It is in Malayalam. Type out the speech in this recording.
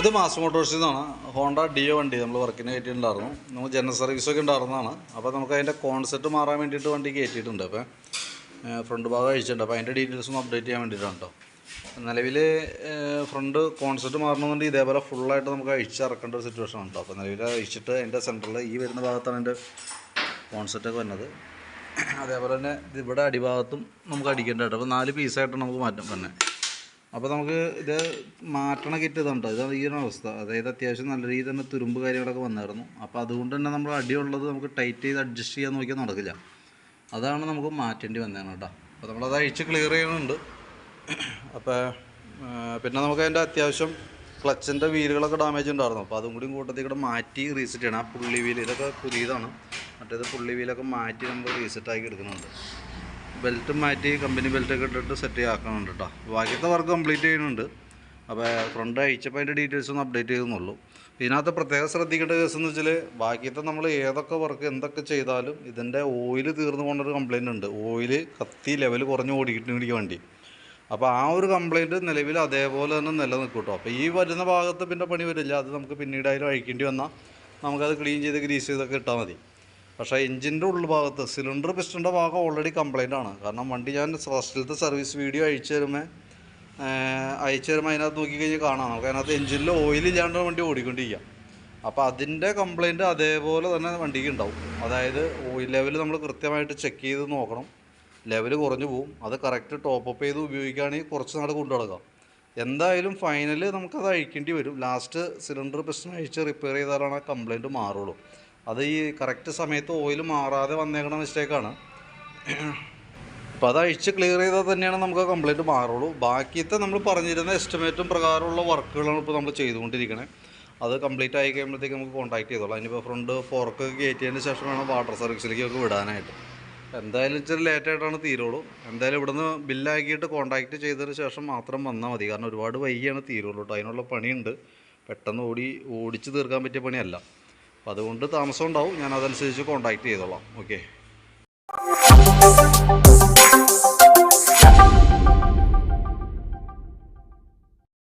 ഇത് മാസ് മോട്ടോഴ്സിൽ നിന്നാണ് ഹോണ്ട ഡിയോ വണ്ടി നമ്മൾ വർക്കിന് കയറ്റിയിട്ടുണ്ടായിരുന്നു. നമ്മൾ ജനറൽ സർവീസൊക്കെ ഉണ്ടായിരുന്നതാണ്. അപ്പോൾ നമുക്ക് അതിന്റെ കോൺസെപ്റ്റ് മാറാൻ വേണ്ടിയിട്ട് വണ്ടി കയറ്റിയിട്ടുണ്ട്. അപ്പോൾ ഫ്രണ്ട് ഭാഗം അഴിച്ചിട്ടുണ്ട്. അപ്പോൾ അതിന്റെ ഡീറ്റെയിൽസ് ഒന്ന് അപ്ഡേറ്റ് ചെയ്യാൻ വേണ്ടിയിട്ടാണ് കേട്ടോ നിലവിൽ ഫ്രണ്ട് കോൺസെപ്റ്റ് മാറണമെന്നുണ്ടെങ്കിൽ ഇതേപോലെ ഫുള്ളായിട്ട് നമുക്ക് അഴിച്ചിറക്കേണ്ട ഒരു സിറ്റുവേഷൻ ഉണ്ടോ അപ്പോൾ നിലവിൽ അഴിച്ചിട്ട് അതിന്റെ സെന്ററിൽ ഈ വരുന്ന ഭാഗത്താണ് അതിന്റെ കോൺസെപ്റ്റൊക്കെ വന്നത് അതേപോലെ തന്നെ ഇവിടെ അടിഭാഗത്തും നമുക്ക് അടിക്കേണ്ട കേട്ടോ അപ്പോൾ നാല് പീസായിട്ട് നമുക്ക് മാറ്റം തന്നെ അപ്പോൾ നമുക്ക് ഇത് മാറ്റണ കിറ്റ് ഇതുണ്ട്. ഇതാണ് ഈ ഒരു അവസ്ഥ. അതായത് അത്യാവശ്യം നല്ല രീതിയിൽ തന്നെ തുരുമ്പ് കാര്യങ്ങളൊക്കെ വന്നായിരുന്നു. അപ്പോൾ അതുകൊണ്ട് തന്നെ നമ്മൾ അടിയുള്ളത് നമുക്ക് ടൈറ്റ് ചെയ്ത് അഡ്ജസ്റ്റ് ചെയ്യാൻ നോക്കിയാൽ നടക്കില്ല. അതാണ് നമുക്ക് മാറ്റേണ്ടി വന്നതാണ് കേട്ടോ. അപ്പോൾ നമ്മളത് അഴിച്ച് ക്ലിയർ ചെയ്യുന്നുണ്ട്. അപ്പോൾ പിന്നെ നമുക്ക് അതിന്റെ അത്യാവശ്യം ക്ലച്ചിന്റെ വീലുകളൊക്കെ ഡാമേജ് ഉണ്ടായിരുന്നു. അപ്പോൾ അതും കൂടി കൂട്ടത്തിൽ കൂടെ മാറ്റി റീസെറ്റ് ചെയ്യണം. ആ പുള്ളി വീൽ ഇതൊക്കെ പുതിയതാണ്. മറ്റേത് പുള്ളി വീലൊക്കെ മാറ്റി നമ്മൾ റീസെറ്റ് ആക്കി എടുക്കുന്നുണ്ട്. ബെൽറ്റ് മാറ്റി കമ്പനി ബെൽറ്റൊക്കെ ഇട്ടിട്ട് സെറ്റ് ആക്കണുണ്ട് കേട്ടോ ബാക്കിയത്തെ വർക്ക് കംപ്ലീറ്റ് ചെയ്യുന്നുണ്ട്. അപ്പോൾ ഫ്രണ്ട് അയച്ചപ്പോൾ അതിന്റെ ഡീറ്റെയിൽസ് ഒന്ന് അപ്ഡേറ്റ് ചെയ്തെന്നുള്ളൂ ഇതിനകത്ത് പ്രത്യേകം ശ്രദ്ധിക്കേണ്ട കേസ് എന്ന് വെച്ചാൽ ബാക്കിയത്തെ നമ്മൾ ഏതൊക്കെ വർക്ക് എന്തൊക്കെ ചെയ്താലും ഇതിന്റെ ഓയിൽ തീർന്നു കൊണ്ടൊരു കംപ്ലയിന്റ് ഉണ്ട്. ഓയിൽ കത്തി ലെവൽ കുറഞ്ഞ് ഓടിക്കിട്ടുണ്ടെങ്കിൽ വണ്ടി. അപ്പോൾ ആ ഒരു കംപ്ലയിന്റ് നിലവിൽ അതേപോലെ തന്നെ നിലനിൽക്കും കേട്ടോ അപ്പോൾ ഈ വരുന്ന ഭാഗത്ത് പിന്നെ പണി വരില്ല. അത് നമുക്ക് പിന്നീട് അഴിക്കേണ്ടി വന്നാൽ നമുക്കത് ക്ലീൻ ചെയ്ത് ഗ്രീസ് ചെയ്തൊക്കെ ഇട്ടാൽ മതി. പക്ഷേ എഞ്ചിന്റെ ഉൾഭാഗത്ത് സിലിണ്ടർ പിസ്റ്റന്റെ ഭാഗം ഓൾറെഡി കംപ്ലൈന്റ് ആണ്. കാരണം വണ്ടി ഞാൻ ഫസ്റ്റിലത്തെ സർവീസ് വീഡിയോ അയച്ചു തരുമ്പോൾ അയച്ചു തരുമ്പോൾ അതിനകത്ത് നോക്കിക്കഴിഞ്ഞാൽ കാണാം. നമുക്ക് അതിനകത്ത് എഞ്ചിനിൽ ഓയിൽ ഇല്ലാണ്ട് വണ്ടി ഓടിക്കൊണ്ടിരിക്കുക അപ്പോൾ അതിന്റെ കംപ്ലൈന്റ് അതേപോലെ തന്നെ വണ്ടിക്ക് ഉണ്ടാവും. അതായത് ഓയിൽ ലെവൽ നമ്മൾ കൃത്യമായിട്ട് ചെക്ക് ചെയ്ത് നോക്കണം. ലെവൽ കുറഞ്ഞു പോകും അത് കറക്റ്റ് ടോപ്പ് അപ്പ് ചെയ്ത് ഉപയോഗിക്കുകയാണെങ്കിൽ കുറച്ച് നാൾ കൊണ്ടു നടക്കാം എന്തായാലും ഫൈനൽ നമുക്കത് അഴിക്കേണ്ടി വരും. ലാസ്റ്റ് സിലിണ്ടർ പ്രശ്നം അഴിച്ച് റിപ്പയർ ചെയ്താലാണ് ആ കംപ്ലൈന്റ് മാറുള്ളൂ. അത് ഈ കറക്റ്റ് സമയത്ത് ഓയിൽ മാറാതെ വന്നേക്കണ മിസ്റ്റേക്കാണ് അപ്പോൾ അത് അഴിച്ച് ക്ലിയർ ചെയ്താൽ തന്നെയാണ് നമുക്ക് കംപ്ലൈന്റ് മാറുള്ളൂ. ബാക്കിയത്തെ നമ്മൾ പറഞ്ഞിരുന്ന എസ്റ്റിമേറ്റും പ്രകാരമുള്ള വർക്കുകളാണ് ഇപ്പോൾ നമ്മൾ ചെയ്തുകൊണ്ടിരിക്കണേ. അത് കംപ്ലീറ്റ് ആയി കഴിയുമ്പോഴത്തേക്ക് നമുക്ക് കോൺടാക്ട് ചെയ്തോളാം. ഇനിയിപ്പോൾ ഫ്രണ്ട് ഫോർക്ക് കയറ്റിയതിന് ശേഷം വേണം വാട്ടർ സർവീസിലേക്കൊക്കെ വിടാനായിട്ട്. എന്തായാലും ഇച്ചിരി ലേറ്റായിട്ടാണ് തീരുള്ളൂ. എന്തായാലും ഇവിടുന്ന് ബില്ലാക്കിയിട്ട് കോൺടാക്ട് ചെയ്തതിന് ശേഷം മാത്രം വന്നാൽ മതി. കാരണം ഒരുപാട് വൈകിയാണ് തീരുള്ളൂ കേട്ടോ. അതിനുള്ള പണിയുണ്ട്. പെട്ടെന്ന് ഓടി ഓടിച്ച് തീർക്കാൻ പറ്റിയ പണിയല്ല. അപ്പോൾ അതുകൊണ്ട് താമസം ഉണ്ടാവും. ഞാൻ അതനുസരിച്ച് കോൺടാക്റ്റ് ചെയ്തോളാം. ഓക്കെ